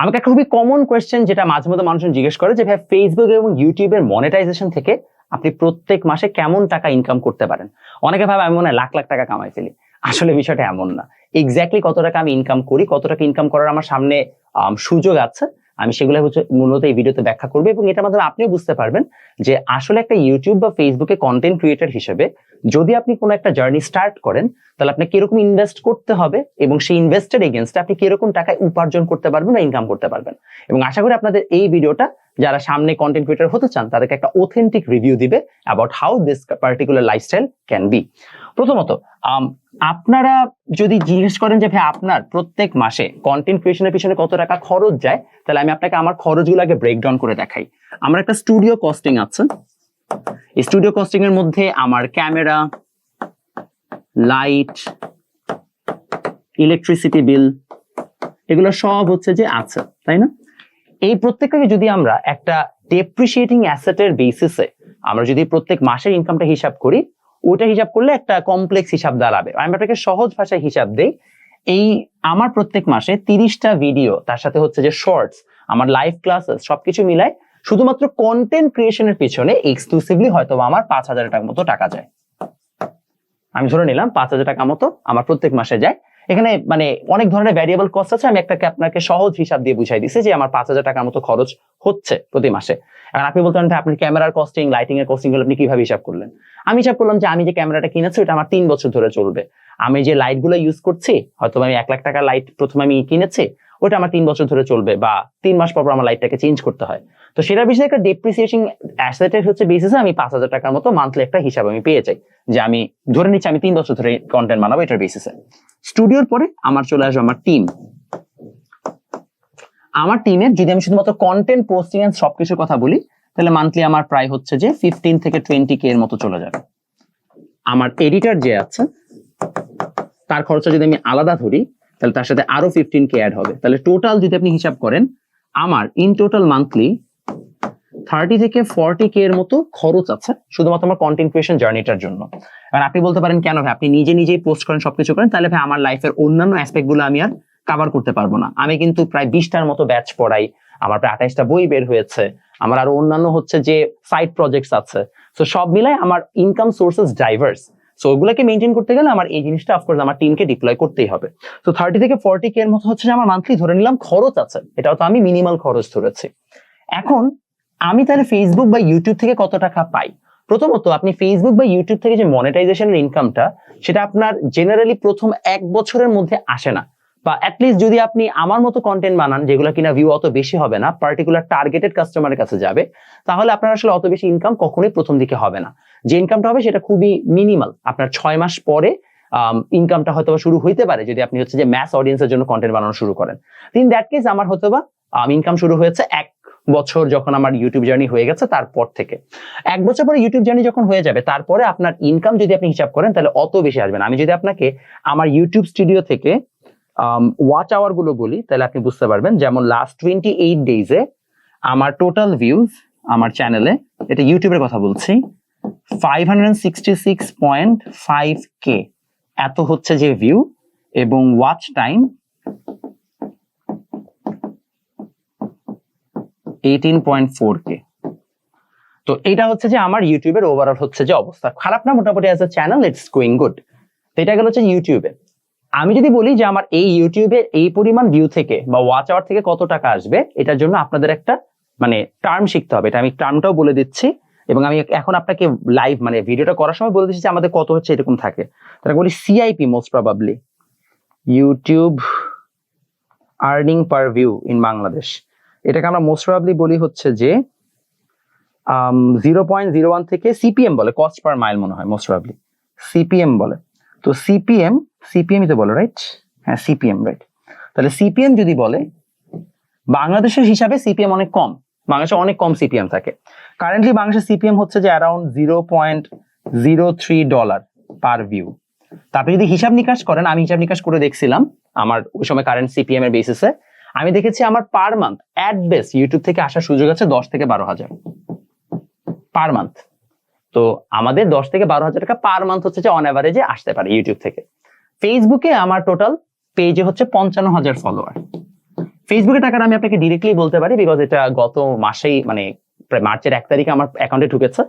আমাকে একটা খুবই কমন কোয়েশ্চেন যেটা মাঝে মধ্যে মানুষজন জিজ্ঞেস করে যে, ভাই ফেসবুক এবং ইউটিউবের মনিটাইজেশন থেকে আপনি প্রত্যেক মাসে কেমন টাকা ইনকাম করতে পারেন? অনেকে ভাবে, আমি মনে হয় লাখ লাখ টাকা কামাই ফেলি আসলে বিষয়টা এমন না। এক্স্যাক্টলি কত টাকা আমি ইনকাম করি, কত টাকা ইনকাম করার আমার সামনে সুযোগ আছে। আমি সেগুলো মূলত এই ভিডিওতে ব্যাখ্যা করব এবং এটার মাধ্যমে আপনিও বুঝতে পারবেন যে আসলে একটা ইউটিউব বা ফেসবুকে কন্টেন্ট ক্রিয়েটার হিসেবে যদি আপনি কোনো একটা জার্নি স্টার্ট করেন, তাহলে আপনাকে কীরকম ইনভেস্ট করতে হবে এবং সেই ইনভেস্টেড এগেনস্টে আপনি কীরকম টাকা উপার্জন করতে পারবেন বা ইনকাম করতে পারবেন। এবং আশা করি আপনাদের এই ভিডিওটা যারা সামনে কন্টেন্ট ক্রিয়েটর হতে চান, তাদেরকে একটা অথেন্টিক রিভিউ দিবে about how this particular lifestyle can be প্রথমত আপনারা যদি জিজ্ঞেস করেন যে, ভাই, আপনার প্রত্যেক মাসে কন্টেন্ট ক্রিয়েশনের পিছনে কত টাকা খরচ যায়? তাহলে আমি আপনাকে আমার খরচগুলো আগে ব্রেকডাউন করে দেখাই। আমার একটা স্টুডিও কস্টিং আছে। স্টুডিও কস্টিং এর মধ্যে আমার ক্যামেরা লাইট ইলেকট্রিসিটি বিল এগুলো সব হচ্ছে যে আছে, তাই না? এই প্রত্যেকটাকে যদি আমরা একটা ডেপ্রিসিয়েটিং অ্যাসেটের বেসিসে আমরা যদি প্রত্যেক মাসের ইনকামটা হিসাব করি ওটা হিসাব করলে একটা কমপ্লেক্স হিসাব দাঁড়াবে। আমি আপনাকে সহজ ভাষায় হিসাব দেই। এই আমার প্রত্যেক মাসে তিরিশটা ভিডিও তার সাথে হচ্ছে যে শর্টস আমার লাইভ ক্লাসেস সবকিছু মিলায় শুধুমাত্র কন্টেন্ট ক্রিয়েশনের পিছনে এক্সক্লুসিভলি হয়তো আমার পাঁচ হাজার টাকার মতো টাকা যায়। আমি ধরে নিলাম পাঁচ হাজার টাকা মতো আমার প্রত্যেক মাসে যায়। এখানে মানে অনেক ধরনের ভ্যারিয়েবল কস্ট আছে, আমি একটা আপনাকে সহজ হিসাব দিয়ে বুঝাই দিচ্ছি যে আমার পাঁচ হাজার টাকার মতো খরচ হচ্ছে প্রতি মাসে। এখন আপনি বলতে পারেন আপনি ক্যামেরার কস্টিং লাইটিং এর কস্টিংগুলো আপনি কীভাবে হিসাব করলেন? আমি হিসাব করলাম যে আমি যে ক্যামেরাটা কিনেছি, ওটা আমার তিন বছর ধরে চলবে। আমি যে লাইটগুলো ইউজ করছি হয়তো আমি এক লাখ টাকা লাইট প্রথমে আমি কিনেছি, ওটা আমার তিন বছর ধরে চলবে বা তিন মাস পর আমার লাইটটাকে চেঞ্জ করতে হয়। তো সেটার বিষয়ে একটা ডেপ্রিসিয়েশন অ্যাসেটের হচ্ছে বেসিসে আমি পাঁচ হাজার টাকার মতো মান্থলি একটা হিসাব আমি পেয়ে যাই। যে আমি ধরে নিচ্ছি, আমি তিন বছর ধরে কন্টেন্ট বানাবো এটার বেসিসে স্টুডিওর পরে আমার চলে আসবে আমার টিম আমার টিমের যদি আমি শুধুমাত্র কন্টেন্ট পোস্টিং এন্ড সবকিছুর কথা বলি, তাহলে মান্থলি আমার প্রায় হচ্ছে যে ফিফটিন থেকে টোয়েন্টি কে এর মতো চলে যাবে। আমার এডিটর যে আছে, তার খরচা যদি আমি আলাদা ধরি, তাহলে তার সাথে আরও ফিফটিন কে অ্যাড হবে। তাহলে টোটাল যদি আপনি হিসাব করেন, আমার ইন টোটাল মান্থলি থার্টি থেকে ফর্টি কে এর মতো খরচ আছে শুধুমাত্র আমার কন্টেন্ট ক্রিয়েশন জার্নিটার জন্য। এবার আপনি বলতে পারেন, কেন ভাই? আপনি নিজে নিজেই পোস্ট করেন, সবকিছু করেন, তাহলে ভাই আমার লাইফের অন্যান্য অ্যাসপেক্টগুলো আমি আর কাভার করতে পারব না। আমি কিন্তু প্রায় বিশটার মতো ব্যাচ পড়াই, আমার প্রায় আঠাইশটা বই বের হয়েছে, আমার আরও অন্যান্য হচ্ছে যে সাইড প্রজেক্টস আছে। তো সব মিলাই আমার ইনকাম সোর্সেস ডাইভার্স সো ওগুলোকে মেনটেন করতে গেলে আমার এই জিনিসটা অফকোর্স আমার টিমকে ডিপ্লয় করতেই হবে। তো থার্টি থেকে ফর্টি কে এর মতো হচ্ছে যে আমার মান্থলি ধরে নিলাম খরচ আছে। এটাও তো আমি মিনিমাল খরচ ধরেছি। এখন আমি তাহলে ফেসবুক বা ইউটিউব থেকে কত টাকা পাই? প্রথমত, আপনি ফেসবুক বা ইউটিউব থেকে যে মনিটাইজেশনের ইনকামটা সেটা আপনার জেনারেলি প্রথম এক বছরের মধ্যে আসে না। বা অ্যাটলিস্ট যদি আপনি আমার মতো কন্টেন্ট বানান, যেগুলো কিনা ভিউ অত বেশি হবে না পার্টিকুলার টার্গেটেড কাস্টমারের কাছে যাবে, তাহলে আপনার আসলে অত বেশি ইনকাম কখনোই প্রথম দিকে হবে না। যে ইনকামটা হবে, সেটা খুবই মিনিমাল আপনার ছয় মাস পরে ইনকামটা হয়তো শুরু হইতে পারে, যদি আপনি হচ্ছে যে ম্যাস অডিয়েন্সের জন্য কন্টেন্ট বানানো শুরু করেন। ইন দ্যাট কেস আমার হয়তো বা ইনকাম শুরু হয়েছে এক বছর যখন আমার ইউটিউব জার্নি হয়ে গেছে, তারপর থেকে। এক বছর পরে ইউটিউব জার্নি যখন হয়ে যাবে, তারপরে আপনার ইনকাম যদি আপনি হিসাব করেন, তাহলে অত বেশি আসবে না। আমি যদি আপনাকে আমার ইউটিউব স্টুডিও থেকে ওয়াচ আওয়ারগুলো বলি, তাহলে আপনি বুঝতে পারবেন, যেমন লাস্ট টোয়েন্টি এইট ডেজে আমার টোটাল ভিউজ আমার চ্যানেলে এটা ইউটিউবের কথা বলছি five hundred sixty six point five K এত হচ্ছে যে ভিউ এবং watch time eighteen point four K তো এটা হচ্ছে যে আমার ইউটিউবের ওভারঅল হচ্ছে যে অবস্থা। খারাপ না, মোটামুটি as a channel it's going good তো এটা গেল হচ্ছে ইউটিউবে। আমি যদি বলি যে আমার এই ইউটিউবে এই পরিমাণ ভিউ থেকে বা ওয়াচ আওয়ার থেকে কত টাকা আসবে, এটার জন্য আপনাদের একটা মানে টার্ম শিখতে হবে। এটা আমি টার্মটাও বলে দিচ্ছি। এবং আমি এখন আপনাকে লাইভ মানে ভিডিওটা করার সময় বলে দিচ্ছি যে আমাদের কত হচ্ছে এরকম থাকে। তাহলে বলি CIP most probably YouTube earning per view in Bangladesh এটাকে আমরা মোস্ট প্রবাবলি বলি হচ্ছে যে জিরো পয়েন্ট জিরো ওয়ান থেকে সিপিএম বলে কস্ট পার মাইল মনে হয় মোস্ট প্রবাবলি সিপিএম বলে তো সিপিএম সিপিএমই তো বলে রাইট হ্যাঁ সিপিএম রাইট তাহলে সিপিএম যদি বলে বাংলাদেশের হিসাবে সিপিএম অনেক কম বাংলাদেশে অনেক কম সিপিএম থাকে কারেন্টলি বাংলাদেশের সিপিএম হচ্ছে যে around zero point zero three dollar per view তারপরে যদি হিসাব নিকাশ করেন আমি হিসাব নিকাশ করে দেখছিলাম আমার ওই সময় কারেন্ট সিপিএম এর বেসিসে আমি দেখেছি আমার per month at best YouTube থেকে আসার সুযোগ আছে দশ থেকে বারো হাজার। পার মান্থ তো আমাদের দশ থেকে বারো হাজার টাকা পার মান্থ হচ্ছে যে অন অ্যাভারেজে আসতে পারে ইউটিউব থেকে। ফেসবুকে আমার টোটাল পেজে হচ্ছে পঞ্চান্ন হাজার ফলোয়ার ফেসবুকে টাকাটা আমি আপনাকে ডিরেক্টলি বলতে পারি বিকজ এটা গত মাসেই মানে প্রায় মার্চের এক তারিখে আমার অ্যাকাউন্টে ঢুকেছে।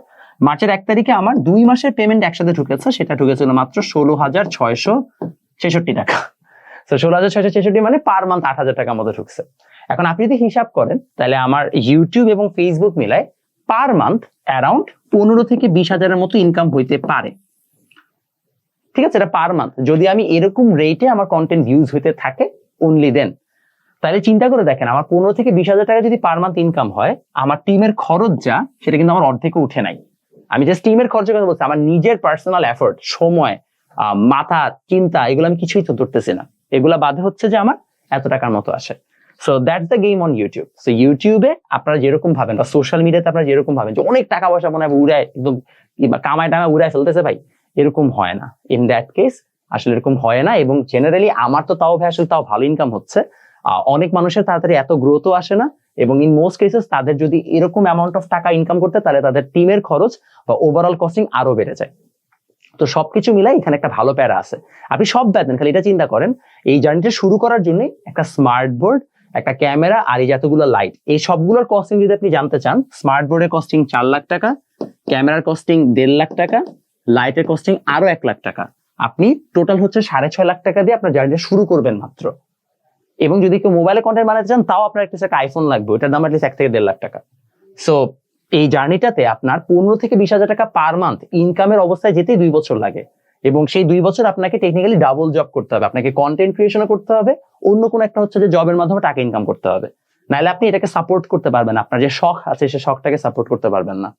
মার্চের এক তারিখে আমার দুই মাসের পেমেন্ট একসাথে ঢুকেছে, সেটা ঢুকেছিল মাত্র ষোলো হাজার ছয়শো ছেষট্টি টাকা। তো ষোলো হাজার ছয়শো ছেষট্টি মানে পার মান্থ আট হাজার টাকার মতো ঢুকছে। এখন আপনি যদি হিসাব করেন, তাহলে আমার ইউটিউব এবং ফেসবুক মিলায় পার মান্থ অ্যারাউন্ড পনেরো থেকে বিশ হাজারের মতো ইনকাম হইতে পারে। ঠিক আছে? এটা পার মান্থ যদি আমি এরকম রেটে আমার কন্টেন্ট ভিউজ হইতে থাকে অনলি দেন তাহলে চিন্তা করে দেখেন, আমার পনেরো থেকে বিশ হাজার টাকা যদি পার মান্থ ইনকাম হয়, আমার টিমের খরচ যা, সেটা কিন্তু আমার অর্ধেকে উঠে নাই। আমি জাস্ট টিমের খরচের কথা বলছি, আমার নিজের পার্সোনাল এফোর্ট সময় মাথা, চিন্তা, এগুলো আমি কিছুই তো ধরতেছি না। এগুলা বাদে হচ্ছে যে আমার এত টাকার মতো আসে। So that's the game on YouTube so ইউটিউবে আপনারা যেরকম ভাবেন, বা সোশ্যাল মিডিয়াতে আপনারা যেরকম ভাবেন যে অনেক টাকা পয়সা মনে হয় উড়ায়, একদম কামায় টামায় উড়ায় ফেলতেছে ভাই, এরকম হয় না। ইন দ্যাট কেস আসলে এরকম হয় না এবং জেনারেলি আমার তো তাও ভাই আসলে তাও ভালো ইনকাম হচ্ছে। অনেক মানুষের তাড়াতাড়ি এত গ্রোথও আসে না এবং ইন মোস্ট কেসেস তাদের যদি এরকম অ্যামাউন্ট অফ টাকা ইনকাম করতে, তাহলে তাদের টিমের খরচ বা ওভারঅল কস্টিং আরও বেড়ে যায়। তো সবকিছু মিলাই এখানে একটা ভালো প্যারা আছে। আপনি সব বাদ দেন খালি এটা চিন্তা করেন, এই জার্নিটা শুরু করার জন্য একটা স্মার্ট বোর্ড একটা ক্যামেরা আর এই যতগুলো লাইট এই সবগুলোর কস্টিং যদি আপনি জানতে চান স্মার্ট বোর্ডের কস্টিং চার লাখ টাকা ক্যামেরার কস্টিং দেড় লাখ টাকা লাইটের কস্টিং আরও এক লাখ টাকা। আপনি টোটাল হচ্ছে সাড়ে ছয় লাখ টাকা দিয়ে আপনার জার্নিটা শুরু করবেন মাত্র। এবং যদি কেউ মোবাইলে কন্টেন্ট বানাতে চান, তাও আপনার একটা আইফোন লাগবে, ওটার দাম এক থেকে দেড় লাখ টাকা। সো এই জার্নিটাতে আপনার পনেরো থেকে বিশ হাজার টাকা পার মান্থ ইনকামের অবস্থায় যেতেই দুই বছর লাগে। এবং সেই দুই বছর আপনাকে টেকনিক্যালি ডাবল জব করতে হবে। আপনাকে কন্টেন্ট ক্রিয়েশনও করতে হবে। অন্য কোনো একটা হচ্ছে যে জবের মাধ্যমে টাকা ইনকাম করতে হবে। নাহলে আপনি এটাকে সাপোর্ট করতে পারবেন আপনার যে শখ আছে, সে শখটাকে সাপোর্ট করতে পারবেন না।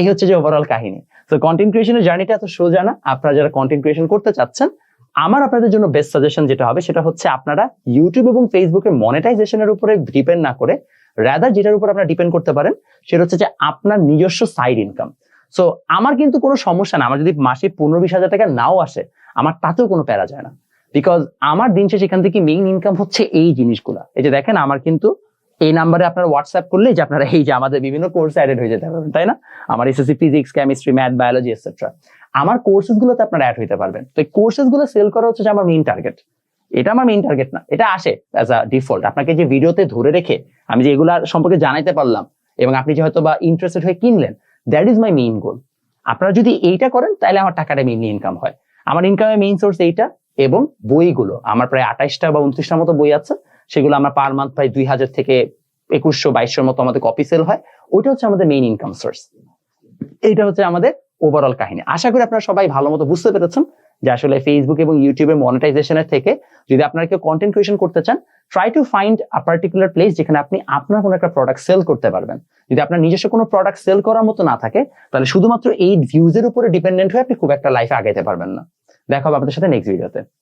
এই হচ্ছে যে ওভারঅল কাহিনী। তো কন্টেন্ট ক্রিয়েশনের জার্নিটা এত সোজা না। আপনারা যারা কন্টেন্ট ক্রিয়েশন করতে চাচ্ছেন আমার আপনাদের জন্য বেস্ট সাজেশন যেটা হবে, সেটা হচ্ছে আপনারা ইউটিউব এবং ফেসবুকের মনিটাইজেশনের উপরে ডিপেন্ড না করে রাদার যেটার উপর আপনারা ডিপেন্ড করতে পারেন, সেটা হচ্ছে যে আপনার নিজস্ব সাইড ইনকাম সো আমার কিন্তু কোনো সমস্যা না, আমার যদি মাসে পনেরো বিশ হাজার টাকা নাও আসে, আমার তাতেও কোনো প্যারা যায় না। বিকজ আমার দিন শেষে এখান থেকে মেইন ইনকাম হচ্ছে এই জিনিসগুলা। এই যে দেখেন, আমার কিন্তু এই নাম্বারে আপনারা হোয়াটসঅ্যাপ করলে যে আপনারা এই যে আমাদের বিভিন্ন কোর্স অ্যাডেড হয়ে যেতে পারবেন, তাই না? আমার SSC physics chemistry math biology etcetera আমার কোর্সেস গুলোতে আপনারা অ্যাড হইতে পারবেন। তো এই কোর্সেসগুলো সেল করা হচ্ছে যে আমার মেইন টার্গেট এটা আমার মেইন টার্গেট না। এটা আসে অ্যাজ আ ডিফল্ট আপনাকে যে ভিডিওতে ধরে রেখে আমি যে এগুলা সম্পর্কে জানাইতে পারলাম এবং আপনি যে হয়তো বা ইন্টারেস্টেড হয়ে কিনলেন that is my main goal আপনারা যদি এইটা করেন, তাহলে আমার টাকাটা মেইনলি ইনকাম হয়। আমার ইনকামের মেইন সোর্স এইটা এবং বইগুলো। আমার প্রায় আঠাইশটা বা উনত্রিশটার মতো বই আছে। সেগুলো আমার পার মান্থ প্রায় দুই হাজার থেকে একুশশো বাইশশোর মতো আমাদের কপি সেল হয়। ওইটা হচ্ছে আমাদের মেইন ইনকাম সোর্স এইটা হচ্ছে আমাদের ওভারঅল কাহিনী। আশা করি আপনারা সবাই ভালো মতো বুঝতে পেরেছেন যে আসলে ফেসবুক এবং ইউটিউবের মনিটাইজেশনের থেকে যদি আপনারা কেউ কন্টেন্ট ক্রিয়েশন করতে চান try to find a particular place যেখানে আপনি আপনার কোনো একটা প্রোডাক্ট সেল করতে পারবেন। যদি আপনার নিজস্ব কোনো প্রোডাক্ট সেল করার মতো না থাকে, তাহলে শুধুমাত্র এই ভিউজের উপরে ডিপেন্ডেন্ট হয়ে আপনি খুব একটা লাইফে আগাইতে পারবেন না। দেখা হবে আপনাদের সাথে নেক্সট ভিডিওতে